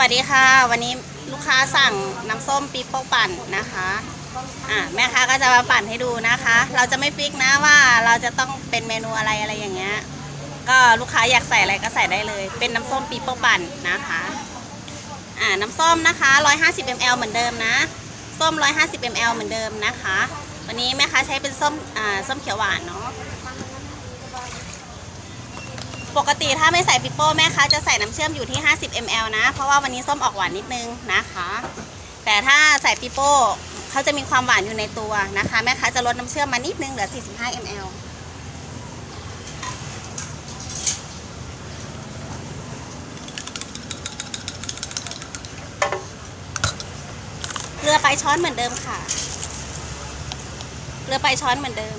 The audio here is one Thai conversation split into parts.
วัสดีค่ะ วันนี้ลูกค้าสั่งน้ำส้มปีโป้ปั่นนะคะอะแม่ค้าก็จะมาปั่นให้ดูนะคะ เราจะไม่ฟิกนะว่าเราจะต้องเป็นเมนูอะไรอะไรอย่างเงี้ยก็ลูกค้าอยากใส่อะไรก็ใส่ได้เลย เป็นน้ำส้มปีโป้ปั่นนะคะอ่าน้ำส้มนะคะ 150 ml เหมือนเดิมนะ ส้ม 150 ml เหมือนเดิมนะคะ วันนี้แม่ค้าใช้เป็นส้มอ่าส้มเขียวหวานเนาะ ปกติถ้าไม่ใส่ปิโป้แม่ค้าจะใส่น้ำเชื่อมอยู่ที่ 50 ml นะ เพราะว่าวันนี้ส้มออกหวานนิดนึงนะคะ แต่ถ้าใส่ปิโป้เขาจะมีความหวานอยู่ในตัวนะคะ แม่ค้าจะลดน้ำเชื่อมมานิดนึงเหลือ 45 ml เกลือไปช้อนเหมือนเดิมค่ะเกลือไปช้อนเหมือนเดิม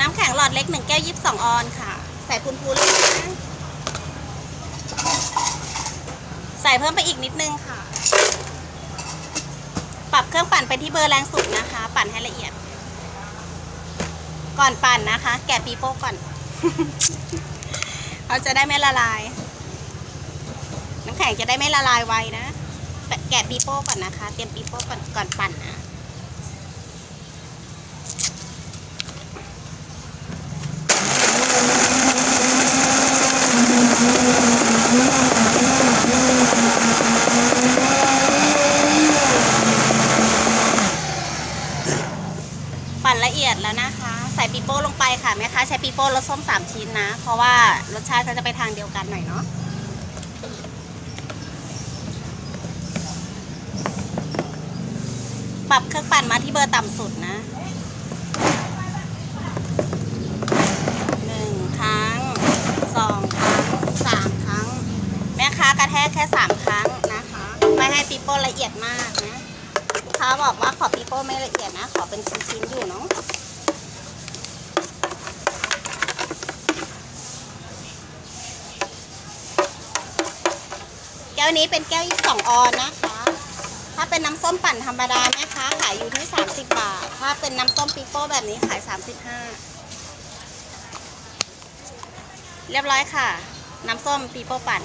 น้ำแข็งหลอด เล็กหนึ่งแก้วยีิบสองออนค่ะ ใส่พูนพูนๆเลยนะใส่เพิ่มไปอีกนิดนึงค่ะ ปรับเครื่องปั่นไปที่เบอร์แรงสุดนะคะ ปั่นให้ละเอียด ก่อนปั่นนะคะ แกะปีโป้ก่อนเขาจะได้ไม่ละลาย น้ำแข็งจะได้ไม่ละลายไวนะแปะแกะปีโป้ก่อนนะคะ เตรียมปีโป้ก่อนก่อนปั่นนะ ปั่นละเอียดแล้วนะคะ ใส่ปีโป้ลงไปค่ะแม่ค้าใช้ปีโป้รสส้มสามชิ้นนะ เพราะว่ารสชาติก็จะไปทางเดียวกันหน่อยเนาะปรับเครื่องปั่นมาที่เบอร์ต่ำสุดนะหนึ่งครั้งสองครั้งสามครั้ง แม่ค้า กแค่สามครั้งนะคะ ไม่ให้ปีโป้ละเอียดมากนะลูกค้าบอกว่าขอปีโป้ไม่ละเอียดนะ ขอเป็นชิ้นๆอยู่เนาะแก้วนี้เป็นแก้ว22ออนนะคะ ถ้าเป็นน้ำส้มปั่นธรรมดาแม่ค้าขายอยู่ที่ 30 บาท ถ้าเป็นน้ำส้มปีโป้แบบนี้ขาย 35 เรียบร้อยค่ะ น้ำส้มปีโป้ปั่น